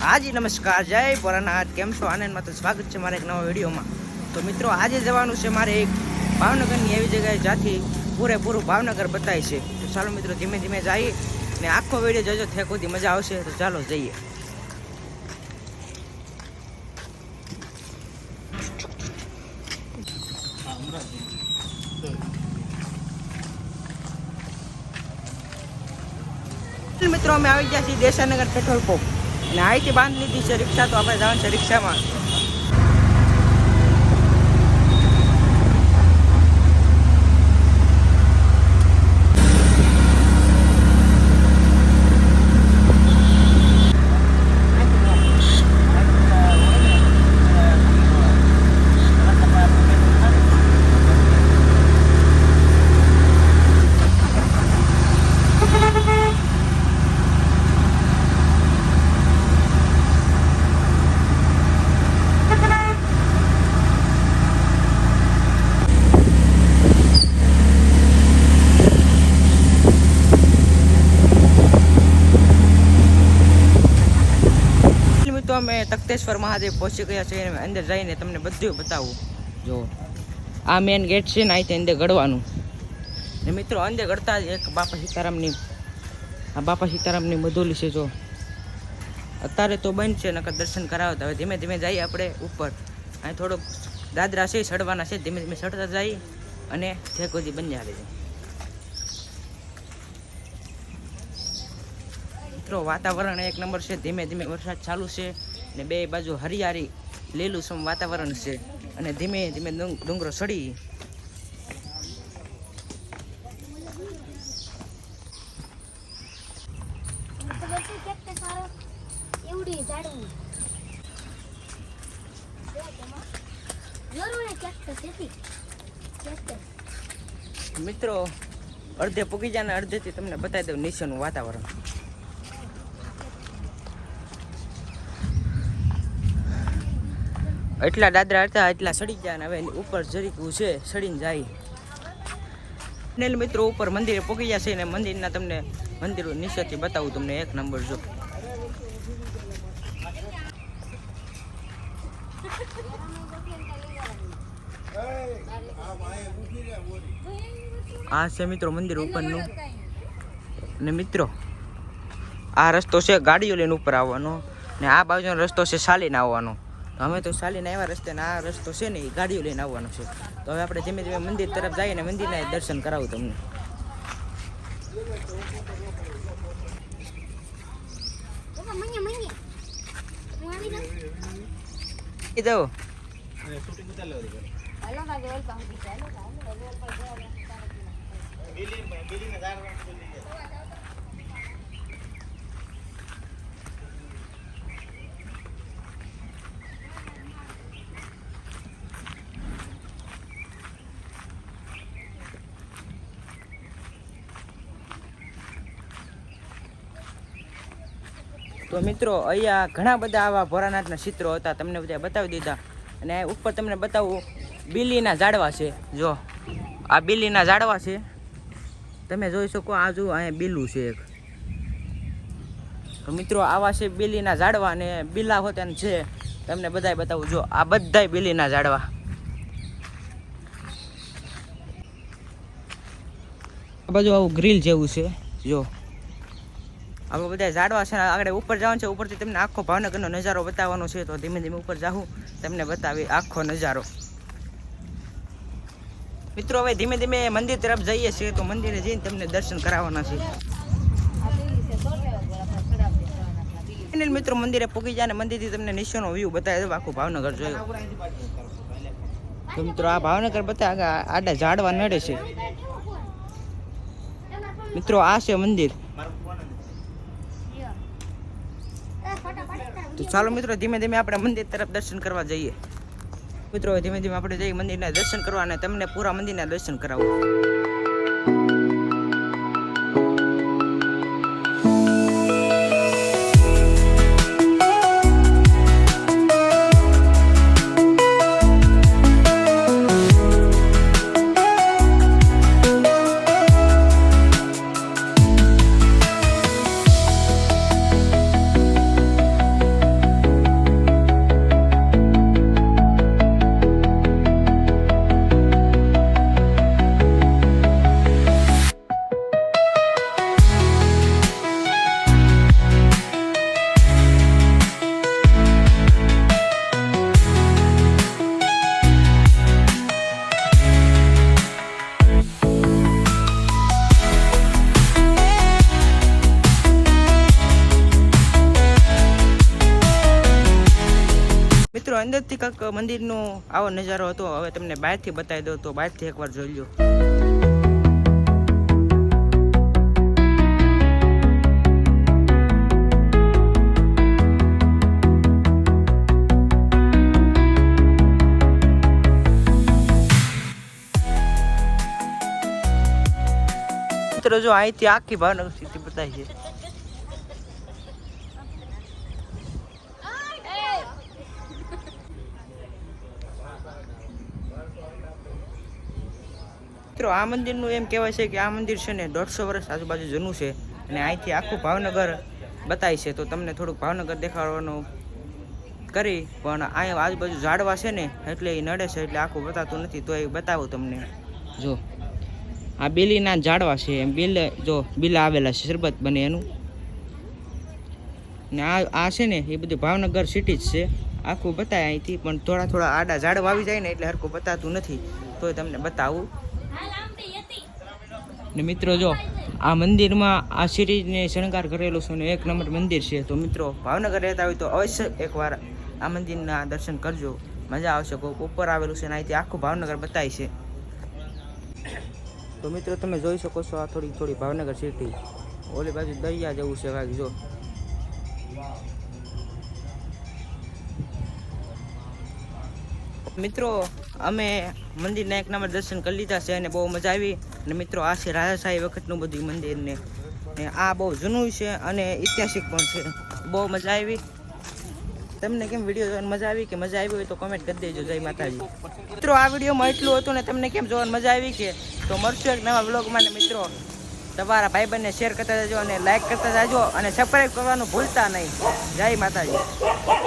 હાજી, નમસ્કાર, જય ભોળાનાથ. કેમ છો? આનંદમાં તો સ્વાગત છે મારા એક નવા વિડીયોમાં. તો મિત્રો, આજે જવાનું છે મારે એક ભાવનગરની એવી જગ્યાએ જ્યાંથી પૂરેપૂરું ભાવનગર બતાય છે. તો ચાલો મિત્રો, ધીમે ધીમે જઈએ ને આખો વીડિયો જોજો થેક સુધી મજા આવશે. તો ચાલો જઈએ. મિત્રો, અમે આવી ગયા છીએ દેશાનગર પેટ્રોલ પંપ. અને અહીંથી બાંધ લીધી છે રિક્ષા તો આપણે જવાનું છે રિક્ષામાં મિત્રો અમે તખતેશ્વર મહાદેવ પહોંચી ગયા છે અને અંદર જઈને તમને બધું બતાવું. જો, આ મેન ગેટ છે ને, અહીંથી અંદર ગળવાનું ને મિત્રો, અંદર ગળતા જ એક બાપા સીતારામની આ બાપા સીતારામની મધુલી છે, જો. અત્યારે તો બંધ છે, નકર દર્શન કરાવતા હવે ધીમે ધીમે જઈએ આપણે ઉપર. અહીં થોડોક દાદરા છે, ચડવાના છે, ધીમે ધીમે ચડતા જઈએ અને ઠેકોજી બની આવે છે મિત્રો, વાતાવરણ એક નંબર છે, ધીમે ધીમે વરસાદ ચાલુ છે. ને બે બાજુ હરિયાળી લીલુંછમ વાતાવરણ છે. અને ધીમે ધીમે ડુંગરો કેક્ટસ મિત્રો, અડધે પૂગી ને અડધેથી તમને બતાવી દઉં નીચેનું વાતાવરણ. એટલા દાદરા હતા, એટલા સડી ગયા ને હવે ઉપર જરીકું છે, સડીને જાય. ને મિત્રો ઉપર મંદિરે પૂગી ગયા છે ને મંદિરના તમને મંદિર નીચેથી બતાવું તમને એક નંબર જો. આ છે મિત્રો મંદિર ઉપરનું. ને મિત્રો, આ રસ્તો છે ગાડીઓ લઈને ઉપર આવવાનો. ને આ બાજુનો રસ્તો છે સાલીને આવવાનો. અમે તો ચાલીને આવ્યા રસ્તે ને આ રસ્તો છે ને એ ગાડીઓ લઈને આવવાનો છે. તો હવે આપણે ધીમે ધીમે મંદિર તરફ જઈએ ને મંદિરના દર્શન કરાવું તમને. મન્ય મન્ય હું આવી જાઉં એ દો હાલો કાગે ઓલ પાઉં ચાલો ચાલો ઓલ પર તો મિત્રો, અહીંયા ઘણા બધા આવા ભોળાનાથના ચિત્રો હતા, તમને બધા બતાવી દીધા. અને ઉપર તમને બતાવું, બિલીના ઝાડવા છે. જો, આ બિલીના ઝાડવા છે. તમે જોઈ શકો, આ જો અહીંયા બિલું છે એક. તો મિત્રો, આવા છે બિલીના ઝાડવા અને બિલ્લા હોતા છે. તમને બધાય બતાવું, જો, આ બધાય બિલીના ઝાડવા. બાજુ આવું ગ્રીલ જેવું છે, જો. આપણે બધા ઝાડવા છે આગળ ઉપર જવાનું છે, ઉપરથી તમને આખો ભાવનગરનો નજારો બતાવવાનો છે, તો ધીમે ધીમે ઉપર જાઉં તમને બતાવી આખો નજારો. મિત્રો, હવે ધીમે ધીમે મંદિર તરફ જઈએ છીએ, તો મંદિરે જઈને તમને દર્શન કરાવવાના છે. મિત્રો, મંદિરે પૂગી જાય મંદિરથી તમને નિશાનો વ્યૂ બતાવી દઉં, આખું ભાવનગર જોયું. મિત્રો, આ ભાવનગર બતાવે આડા ઝાડવા નડે છે. મિત્રો, આ છે મંદિર. તો ચાલો મિત્રો, ધીમે ધીમે આપણે મંદિર તરફ દર્શન કરવા જઈએ. મિત્રો, ધીમે ધીમે આપણે જઈએ મંદિરના દર્શન કરવા અને તમને પૂરા મંદિરના દર્શન કરાવું. અંદરથી કંઈક મંદિરનો આવો નજારો હતો. હવે તમને બહારથી બતાવી દઉં તો બહારથી એકવાર જોઈ લો મિત્રો, જો અહીંથી આખી ભાવનગર સ્થિતિ બતાવી છે. મિત્રો, આ મંદિરનું એમ કહેવાય છે કે આ મંદિર છે ને દોઢસો વર્ષ આજુબાજુ જૂનું છે અને અહીંથી આખું ભાવનગર બતાય છે. તો તમને થોડુંક ભાવનગર દેખાડવાનું કરી, પણ અહીંયા આજુબાજુ ઝાડવા છે ને, એટલે એ નડે છે, એટલે આખું બતાતું નથી, તો એ બતાવું તમને. જો, આ બેલીના ઝાડવા છે, એમ બિલ, જો, બિલા આવેલા છે, શરબત બને એનું. ને આ આ છે ને, એ બધું ભાવનગર સિટી જ છે. આખું બતાય અહીંથી, પણ થોડા થોડા આડા ઝાડવા આવી જાય ને, એટલે હરખું બતાતું નથી. તોય તમને બતાવું. ને મિત્રો જો, આ મંદિરમાં આ સિરીજને શણગાર કરેલો છે ને એક નંબર મંદિર છે. તો મિત્રો, ભાવનગર રહેતા હોય તો અવશ્ય એકવાર આ મંદિરના દર્શન કરજો. મજા આવશે કોક ઉપર આવેલું છે ને અહીંથી આખું ભાવનગર બતાય છે. તો મિત્રો, તમે જોઈ શકો છો આ થોડી થોડી ભાવનગર સિટી ઓલી બાજુ દરિયા જેવું છે કાંઈક જો. મિત્રો, અમે મંદિરના એક નંબર દર્શન કરી લીધા છે અને બહુ મજા આવી. અને મિત્રો આ છે રાજાશાહી વખતનું બધું મંદિર ને. ને આ બહુ જૂનું છે અને ઐતિહાસિક પણ છે. બહુ મજા આવી. તમને કેમ વીડિયો જોવાની મજા આવી કે મજા આવી હોય તો કમેન્ટ કરી દેજો, જય માતાજી. મિત્રો, આ વિડીયોમાં એટલું હતું ને તમને કેમ જોવાની મજા આવી કે તો મળશું એક નવા વ્લોગમાં ને મિત્રો. તમારા ભાઈબંધને શેર કરતા જજો અને લાઇક કરતા જજો અને સબસ્ક્રાઈબ કરવાનું ભૂલતા નહીં. જય માતાજી.